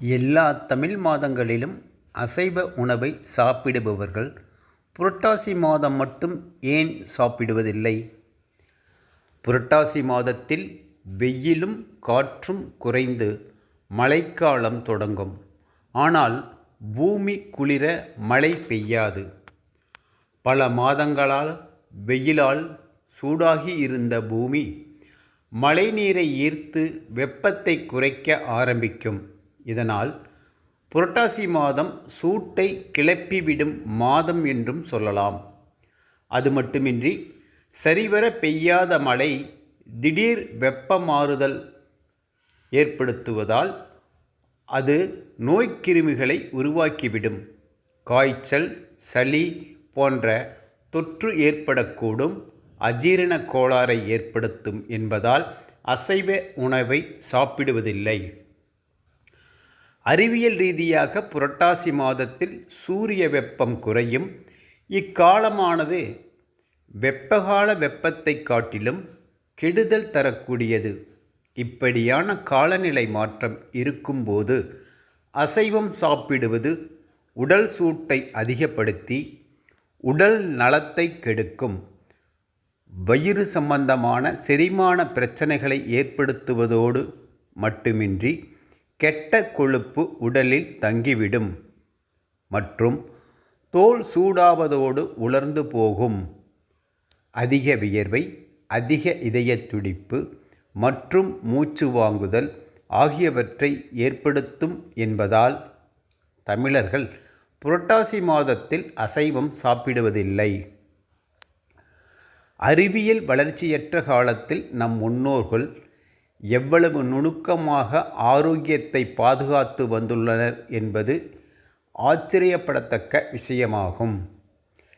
எல்லா தமிழ் மாதங்களிலும் அசைவ உணவை சாப்பிடுபவர்கள் புரட்டாசி மாதம் மட்டும் ஏன் சாப்பிடுவதில்லை? புரட்டாசி மாதத்தில் வெயிலும் காற்றும் குறைந்து மழைக்காலம் தொடங்கும். ஆனால் பூமி குளிர மழை பெய்யாது. பல மாதங்களால் வெயிலால் சூடாகி இருந்த பூமி மழைநீரை ஈர்த்து வெப்பத்தை குறைக்க ஆரம்பிக்கும். இதனால் புரட்டாசி மாதம் சூட்டை கிளப்பிவிடும் மாதம் என்றும் சொல்லலாம். அது மட்டுமின்றி சரிவர பெய்யாத மழை திடீர் வெப்ப மாறுதல் ஏற்படுத்துவதால் அது நோய்க்கிருமிகளை உருவாக்கிவிடும். காய்ச்சல் சளி போன்ற தொற்று ஏற்படக்கூடும். அஜீரண கோளாறை ஏற்படுத்தும் என்பதால் அசைவ உணவை சாப்பிடுவதில்லை. அறிவியல் ரீதியாக புரட்டாசி மாதத்தில் சூரிய வெப்பம் குறையும். இக்காலமானது வெப்பகால வெப்பத்தை காட்டிலும் கெடுதல் தரக்கூடியது. இப்படியான காலநிலை மாற்றம் இருக்கும்போது அசைவம் சாப்பிடுவது உடல் சூட்டை அதிகப்படுத்தி உடல் நலத்தை கெடுக்கும். வயிறு சம்பந்தமான செரிமான பிரச்சனைகளை ஏற்படுத்துவதோடு மட்டுமின்றி கெட்ட கொழுப்பு உடலில் தங்கிவிடும் மற்றும் தோல் சூடாவதோடு உலர்ந்து போகும். அதிக வியர்வை அதிக இதய துடிப்பு மற்றும் மூச்சு வாங்குதல் ஆகியவற்றை ஏற்படுத்தும் என்பதால் தமிழர்கள் புரட்டாசி மாதத்தில் அசைவம் சாப்பிடுவதில்லை. அறிவியல் வளர்ச்சியற்ற காலத்தில் நம் முன்னோர்கள் எவ்வளவு நுணுக்கமாக ஆரோக்கியத்தை பாதுகாத்து வந்துள்ளனர் என்பது ஆச்சரியப்படத்தக்க விஷயமாகும்.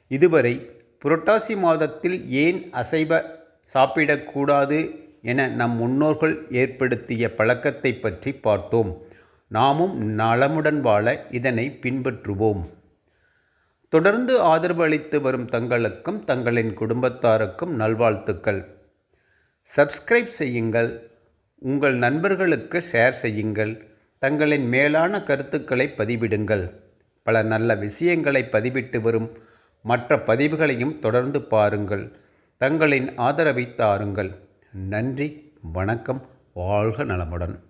இதுவரை புரட்டாசி மாதத்தில் ஏன் அசைவ சாப்பிடக்கூடாது என நம் முன்னோர்கள் ஏற்படுத்திய பழக்கத்தை பற்றி பார்த்தோம். நாமும் நலமுடன் வாழ இதனை பின்பற்றுவோம். தொடர்ந்து ஆதரவு அளித்து வரும் தங்களுக்கும் தங்களின் குடும்பத்தாருக்கும் நல்வாழ்த்துக்கள். சப்ஸ்கிரைப் செய்யுங்கள். உங்கள் நண்பர்களுக்கு ஷேர் செய்யுங்கள். தங்களின் மேலான கருத்துக்களை பதிவிடுங்கள். பல நல்ல விஷயங்களை பதிவிட்டு வரும் மற்ற பதிவுகளையும் தொடர்ந்து பாருங்கள். தங்களின் ஆதரவை தாருங்கள். நன்றி வணக்கம் வாழ்க நலமுடன்.